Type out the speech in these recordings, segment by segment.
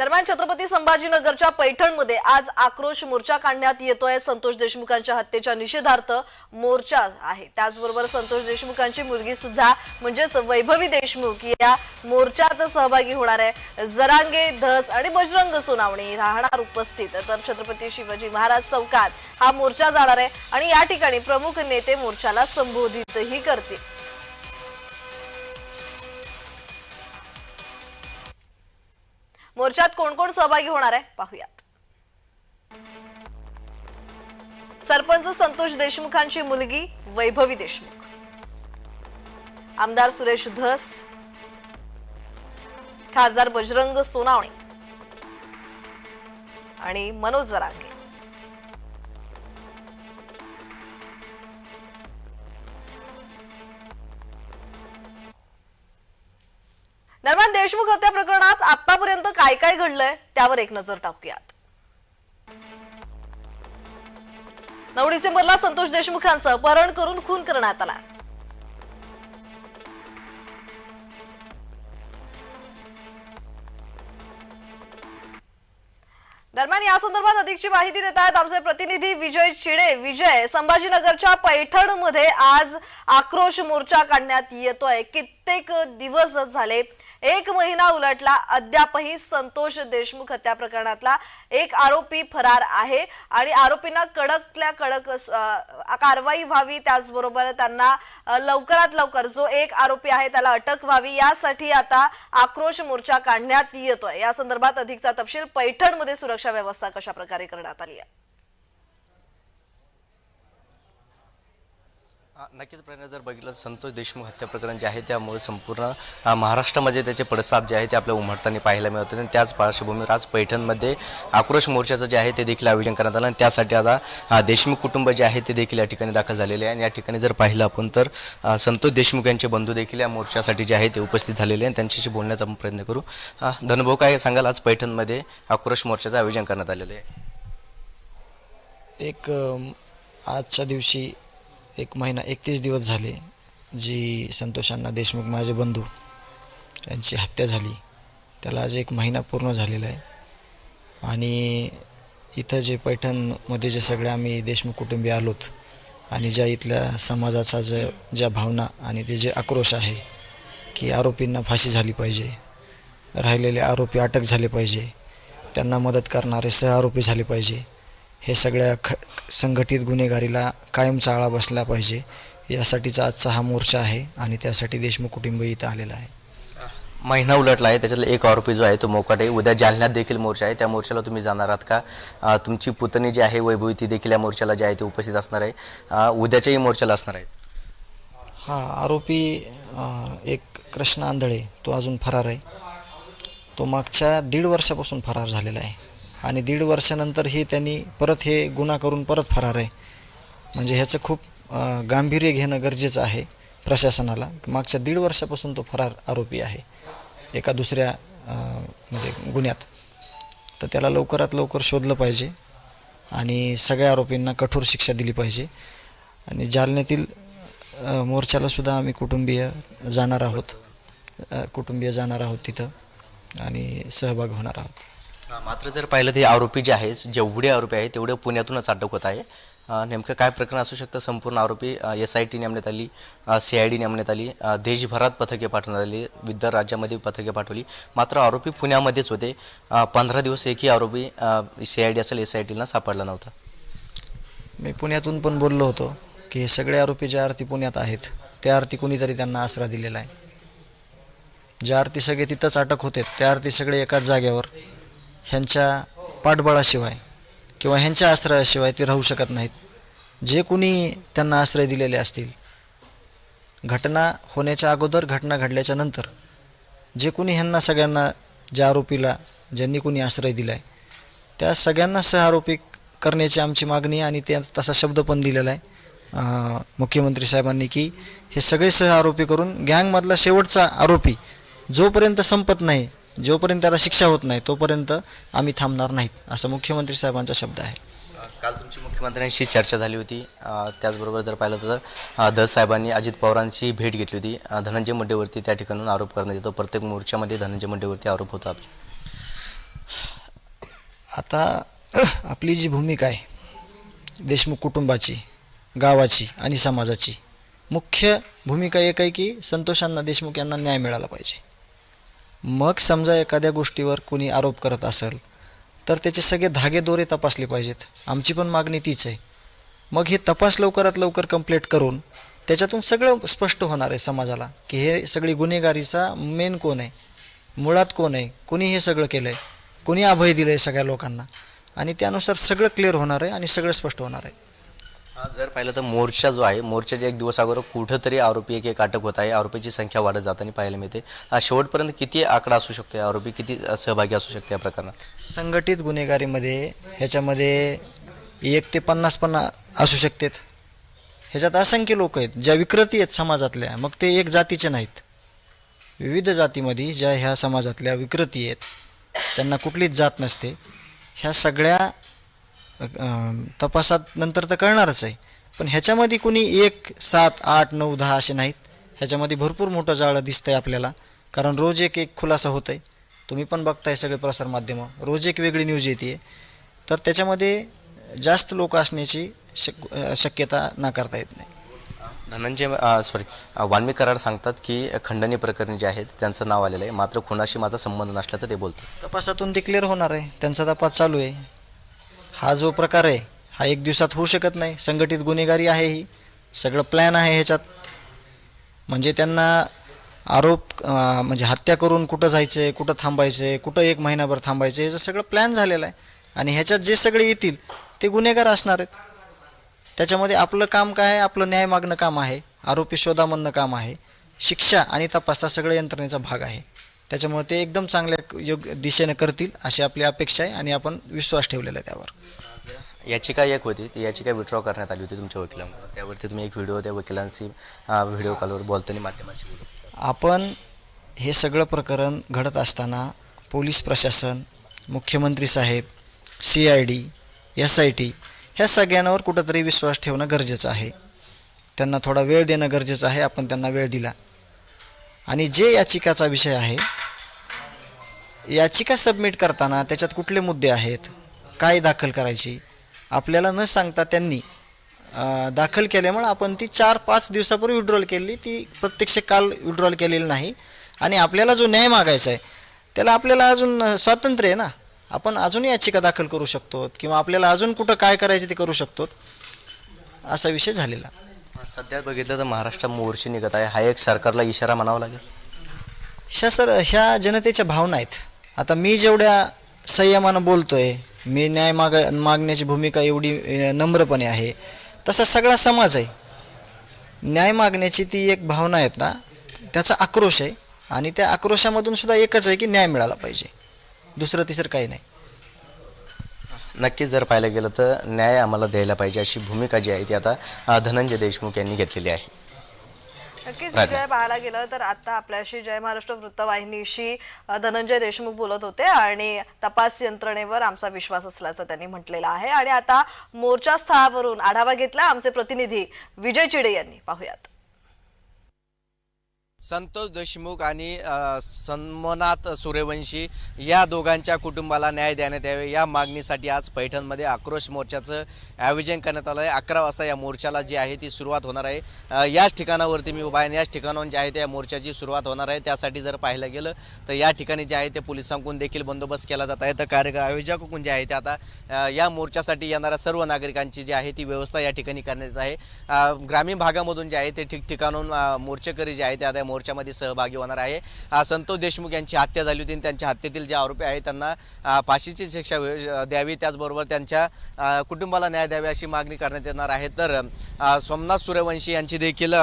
दरम्यान छत्रपती संभाजीनगरच्या पैठणमध्ये आज आक्रोश मोर्चा काढण्यात येतोय. संतोष देशमुखांच्या हत्येच्या निषेधार्थ मोर्चा आहे. त्याचबरोबर संतोष देशमुखांची मुलगी सुद्धा म्हणजेच वैभवी देशमुख या मोर्चात सहभागी होणार आहे. जरांगे धस आणि बजरंग सुनावणी राहणार उपस्थित. तर छत्रपती शिवाजी महाराज चौकात हा मोर्चा जाणार आहे आणि या ठिकाणी प्रमुख नेते मोर्चाला संबोधितही करतील. मोर्चात कोण कोण सहभागी होणार आहे पाहूयात. सरपंच संतोष देशमुखांची मुलगी वैभवी देशमुख. आमदार सुरेश धस. खासदार बजरंग सोनावणे. आणि मनोज जरांगे. देशमुख हत्या प्रकरणात आतापर्यंत काय काय घडलंय त्यावर एक नजर टाकूयात. नऊ डिसेंबरला संतोष देशमुखांचं अपहरण करून खून करण्यात आला. दरम्यान या संदर्भात अधिकची माहिती देत आहेत आमचे प्रतिनिधी विजय चिडे विजय संभाजीनगरच्या पैठणमध्ये आज आक्रोश मोर्चा काढण्यात येतोय. कित्येक दिवस झाले एक महिना उलटला अद्यापही संतोष देशमुख हत्या प्रकरणातला एक आरोपी फरार आहे आणि आरोपींना कडकल्या कडक कारवाई व्हावी त्याचबरोबर त्यांना लवकरात लवकर जो एक आरोपी आहे त्याला अटक व्हावी यासाठी आता आक्रोश मोर्चा काढण्यात येतोय. या संदर्भात अधिकचा तपशील पैठणमध्ये सुरक्षा व्यवस्था कशा प्रकारे करण्यात आली आहे? नक्कीच प्रयत्न जर बघितलं संतोष देशमुख हत्या प्रकरण जे आहे त्यामुळे संपूर्ण महाराष्ट्रामध्ये त्याचे पडसाद जे आहे ते आपल्या उमटताना पाहायला मिळत आणि त्याच पार्श्वभूमीवर आज पैठणमध्ये आक्रोश मोर्चाचं जे आहे ते देखील आयोजन करण्यात आलं. आणि त्यासाठी आता देशमुख कुटुंब जे आहे ते देखील या ठिकाणी दाखल झालेले आहे. आणि या ठिकाणी जर पाहिलं आपण तर संतोष देशमुख यांचे बंधू देखील या मोर्चासाठी जे आहे ते उपस्थित झालेले आणि त्यांच्याशी बोलण्याचा आपण प्रयत्न करू. अ, धनभाऊ काय सांगाल? आज पैठणमध्ये आक्रोश मोर्चाचं आयोजन करण्यात आलेलं आहे. एक आजच्या दिवशी एक महिना एकतीस दिवस झाले जी संतोषांना देशमुख माझे बंधू यांची हत्या झाली. त्याला आज एक महिना पूर्ण झालेला आहे. आणि इथं जे पैठणमध्ये जे सगळे आम्ही देशमुख कुटुंबीय आलोत आणि ज्या इथल्या समाजाचा ज ज्या भावना आणि ते जे आक्रोश आहे की आरोपींना फाशी झाली पाहिजे राहिलेले आरोपी अटक झाले पाहिजे त्यांना मदत करणारे सहआरोपी झाले पाहिजे हे सगळ्या ख संघटित गुन्हेगारीला कायमचा आळा बसला पाहिजे यासाठीचा आजचा हा मोर्चा आहे आणि त्यासाठी देशमुख कुटुंब इथं आलेला आहे. महिना उलटला आहे त्याच्यातला एक आरोपी जो आहे तो मोकाटे उद्या जालन्यात देखील मोर्चा आहे. त्या मोर्चाला तुम्ही जाणार आहात का? तुमची पुतणी जी आहे वैभवी ती देखील या मोर्चाला जे आहे ते उपस्थित असणार आहे. उद्याच्याही मोर्चाला असणार आहेत हा आरोपी एक कृष्ण आंधळे तो अजून फरार आहे. तो मागच्या दीड वर्षापासून फरार झालेला आहे. आणि दीड वर्षानंतरही त्यांनी परत हे गुन्हा करून परत फरार आहे. म्हणजे ह्याचं खूप गांभीर्य घेणं गरजेचं आहे प्रशासनाला. मागच्या दीड वर्षापासून तो फरार आरोपी आहे एका दुसऱ्या म्हणजे गुन्ह्यात. तर त्याला लवकरात लवकर शोधलं पाहिजे आणि सगळ्या आरोपींना कठोर शिक्षा दिली पाहिजे. आणि जालन्यातील मोर्चालासुद्धा मोर्चाला सुद्धा आम्ही कुटुंबीय जाणार आहोत. कुटुंबीय जाणार आहोत तिथं आणि सहभाग होणार आहोत. मात्र जर पाहिलं ते आरोपी जे आहेत जेवढे आरोपी आहेत तेवढे पुण्यातूनच अटक होत आहे. नेमकं काय प्रकरण असू शकतं? संपूर्ण आरोपी एस आय टी नेमण्यात आली सी आय डी नेमण्यात आली देशभरात पथके पाठवण्यात आली विद्या राज्यामध्ये पथके पाठवली. मात्र आरोपी पुण्यामध्येच होते. पंधरा दिवस एकही आरोपी सी आय डी असेल एस आय टीला सापडला नव्हता. मी पुण्यातून पण बोललो होतो की हे सगळे आरोपी ज्या आरती पुण्यात आहेत त्या आरती कुणीतरी त्यांना आसरा दिलेला आहे. ज्या आरती सगळे तिथंच अटक होते त्या आरती सगळे एकाच जागेवर. ह्यांच्या पाठबळाशिवाय किंवा ह्यांच्या आश्रयाशिवाय ते राहू शकत नाहीत. जे कुणी त्यांना आश्रय दिलेले असतील घटना होण्याच्या अगोदर घटना घडल्याच्या नंतर जे कुणी ह्यांना सगळ्यांना ज्या आरोपीला ज्यांनी कुणी आश्रय दिला आहे त्या सगळ्यांना सहआरोपी करण्याची आमची मागणी आणि त्या तसा शब्द पण दिलेला आहे मुख्यमंत्री साहेबांनी की हे सगळे सहआरोपी करून गँगमधला शेवटचा आरोपी जोपर्यंत संपत नाही जोपर्यंत त्याला शिक्षा होत नाही तोपर्यंत आम्ही थांबणार नाहीत असं मुख्यमंत्री साहेबांचा शब्द आहे. काल तुमची मुख्यमंत्र्यांशी चर्चा झाली होती. त्याचबरोबर जर पाहिलं तर धस साहेबांनी अजित पवारांची भेट घेतली होती. धनंजय मुंडेवरती त्या ठिकाणून आरोप करण्यात येतो. प्रत्येक मोर्चामध्ये धनंजय मुंडेवरती आरोप होता आता आपली जी भूमिका आहे देशमुख कुटुंबाची गावाची आणि समाजाची मुख्य भूमिका एक आहे की संतोषांना देशमुख यांना न्याय मिळाला पाहिजे. मग समजा एखाद्या गोष्टीवर कोणी आरोप करत असेल तर त्याचे सगळे धागेदोरे तपासले पाहिजेत. आमची पण मागणी तीच आहे. मग हे तपास लवकरात लवकर कंप्लीट करून त्याच्यातून सगळं स्पष्ट होणार आहे समाजाला की हे सगळी गुन्हेगारीचा मेन कोण आहे? मुळात कोण आहे? कुणी हे सगळं केलं आहे कोणी अभय दिलं आहे सगळ्या लोकांना? आणि त्यानुसार सगळं क्लिअर होणार आहे आणि सगळं स्पष्ट होणार आहे. जर पाहिलं तर मोर्चा जो आहे मोर्चाच्या एक दिवस अगोदर कुठंतरी आरोपी एक एक अटक होत आहे आरोपीची संख्या वाढत जाताना पाहायला मिळते. हा, शेवटपर्यंत किती आकडा असू शकतो आरोपी? किती सहभागी असू शकते या प्रकरणात? संघटित गुन्हेगारीमध्ये ह्याच्यामध्ये एक ते पन्नास पण असू शकतात. ह्याच्यात असंख्य लोक आहेत ज्या विकृती आहेत समाजातल्या मग ते एक जातीचे नाहीत. विविध जातीमध्ये ज्या ह्या समाजातल्या विकृती आहेत त्यांना कुठलीच जात नसते. ह्या सगळ्या तपासात नंतर तर कळणारच आहे. पण ह्याच्यामध्ये कुणी एक सात आठ नऊ दहा असे नाहीत. ह्याच्यामध्ये भरपूर मोठं जाळं दिसतंय आपल्याला. कारण रोज एक एक खुलासा होत आहे तुम्ही पण बघताय सगळे प्रसारमाध्यमं रोज एक वेगळी न्यूज येते तर त्याच्यामध्ये जास्त लोक असण्याची शक शक्यता नाकारता येत नाही. धनंजय सॉरी वाल्मिक कराड सांगतात की खंडणी प्रकरणी जे आहेत त्यांचं नाव आलेलं आहे. मात्र खुनाशी माझा संबंध नसल्याचं ते बोलतात. तपासातून ते क्लिअर होणार आहे. त्यांचा तपास चालू आहे. हा जो प्रकार आहे हा एक दिवसात होऊ शकत नाही. संघटित गुन्हेगारी आहे ही. सगळं प्लॅन आहे ह्याच्यात. म्हणजे त्यांना आरोप म्हणजे हत्या करून कुठं जायचं आहे कुठं थांबायचं आहे कुठं एक महिनाभर थांबायचं आहे ह्याचं सगळं प्लॅन झालेलं आहे. आणि ह्याच्यात जे सगळे येतील ते गुन्हेगार असणार आहेत. त्याच्यामध्ये आपलं काम काय आहे? आपलं न्याय मागणं काम आहे. आरोपी शोधामधनं काम आहे. शिक्षा आणि तपास हा सगळ्या यंत्रणेचा भाग आहे. त्याच्यामुळे ते एकदम चांगल्या योग्य दिशेने करतील अशी आपली अपेक्षा आहे आणि आपण विश्वास ठेवलेला आहे त्यावर. याचिका एक होती ती याचिका विड्रॉ करण्यात आली होती तुमच्या वकिलांकडून त्यावरती तुम्ही एक व्हिडिओ त्या वकिलांशी व्हिडिओ कॉलवर बोलताना माध्यमाशी आपण हे सगळं प्रकरण घडत असताना पोलीस प्रशासन मुख्यमंत्री साहेब C I D S I T ह्या सगळ्यांवर कुठंतरी विश्वास ठेवणं गरजेचं आहे. त्यांना थोडा वेळ देणं गरजेचं आहे आपण त्यांना वेळ दिला. आणि जे याचिकाचा विषय आहे याचिका सबमिट करताना त्याच्यात कुठले मुद्दे आहेत? काय दाखल करायची? आपल्याला न सांगता त्यांनी दाखल केल्यामुळे आपण ती चार पाच दिवसापूर्वी विड्रॉल केली. ती प्रत्यक्ष काल विड्रॉल केलेली नाही. आणि आपल्याला जो न्याय मागायचा आहे त्याला आपल्याला अजून स्वातंत्र्य आहे ना? आपण अजून याचिका दाखल करू शकतो किंवा आपल्याला अजून कुठं काय करायचं ते करू शकतो असा विषय झालेला. सध्या बघितलं तर महाराष्ट्रात मोर्चे निघत आहे. हा एक सरकारला इशारा म्हणावा लागेल. ह्या सर ह्या जनतेच्या भावना आहेत. आता मी जेवढ्या संयमानं बोलतोय मी न्याय माग मागण्याची भूमिका एवढी नम्रपणे आहे तसा सगळा समाज आहे. न्याय मागण्याची ती एक भावना आहेत ना त्याचा आक्रोश आहे आणि त्या आक्रोशामधून सुद्धा एकच आहे की न्याय मिळाला पाहिजे. दुसरं तिसरं काही नाही. नक्कीच जर पाहायला गेलं तर न्याय आम्हाला द्यायला पाहिजे अशी भूमिका जी आहे ती आता धनंजय देशमुख यांनी घेतलेली आहे. नक्कीच. विजय पाहायला गेलं तर आता आपल्याशी जय महाराष्ट्र वृत्तवाहिनीशी धनंजय देशमुख बोलत होते आणि तपास यंत्रणेवर आमचा विश्वास असल्याचं त्यांनी म्हटलेलं आहे. आणि आता मोर्चा स्थळावरून आढावा घेतला आमचे प्रतिनिधी विजय चिडे यांनी. पाहुयात. संतोष देशमुख आणि सन्मनाथ सूर्यवंशी या दोघांच्या कुटुंबाला न्याय देण्यात यावे. या मागणीसाठी आज पैठणमध्ये आक्रोश मोर्चाचं आयोजन करण्यात आलं आहे अकरा वाजता या मोर्चाला जी आहे ती सुरुवात होणार आहे. याच ठिकाणावरती मी उभा आहे याच ठिकाणाहून जे आहे त्या मोर्चाची सुरुवात होणार आहे. त्यासाठी जर पाहायला गेलं तर या ठिकाणी जे आहे ते पोलिसांकडून देखील बंदोबस्त केला जात आहे. तर कार्य आयोजकाकडून जे आहे ते आता या मोर्चासाठी येणाऱ्या सर्व नागरिकांची जी आहे ती व्यवस्था या ठिकाणी करण्यात येत आहे. ग्रामीण भागामधून जे आहे ते ठिकठिकाणून मोर्चेकरी जे आहे ते आता मोर्चामध्ये सहभागी होणार आहे. संतोष देशमुख यांची हत्या झाली होती आणि त्यांच्या हत्येतील जे आरोपी आहेत त्यांना फाशीची शिक्षा द्यावी. त्याचबरोबर त्यांच्या कुटुंबाला न्याय द्यावे अशी मागणी करण्यात येणार आहे. तर सोमनाथ सूर्यवंशी यांची देखील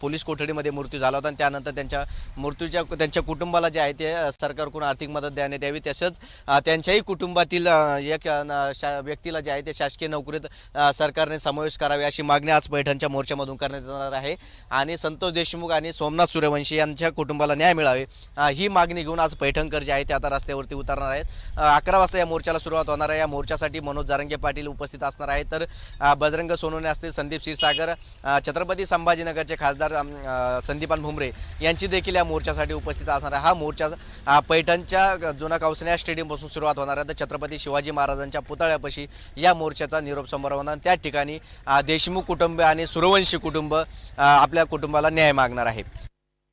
पोलीस कोठडीमध्ये मृत्यू झाला होता आणि त्यानंतर त्यांच्या मृत्यूच्या त्यांच्या कुटुंबाला जे आहे ते सरकारकडून आर्थिक मदत देण्यात यावी. तसंच त्यांच्याही कुटुंबातील एक शा- व्यक्तीला जे आहे ते शासकीय नोकरीत सरकारने समावेश करावे अशी मागणी आज पैठणच्या मोर्चामधून करण्यात येणार आहे. आणि संतोष देशमुख आणि सोमनाथ सूर्य सूर्यवंशी यांच्या कुटुंबाला न्याय मिळावे ही मागणी घेऊन आज पैठणकर जे आहे ते आता रस्त्यावरती उतरणार आहेत. अकरा वाजता या मोर्चाला सुरुवात होणार आहे. या मोर्चासाठी मनोज जारंगे पाटील उपस्थित असणार आहेत. तर बजरंग सोनवणे असतील संदीप क्षीरसागर छत्रपती संभाजीनगरचे खासदार संदीपान भुमरे यांची देखील या मोर्चासाठी उपस्थित असणार आहे. हा मोर्चा पैठणच्या जुना कौसन्या स्टेडियमपासून सुरुवात होणार आहे. तर छत्रपती शिवाजी महाराजांच्या पुतळ्यापाशी या मोर्चाचा निरोप समारोह होणार. त्या ठिकाणी देशमुख कुटुंब आणि सूर्यवंशी कुटुंब आपल्या कुटुंबाला न्याय मागणार आहे.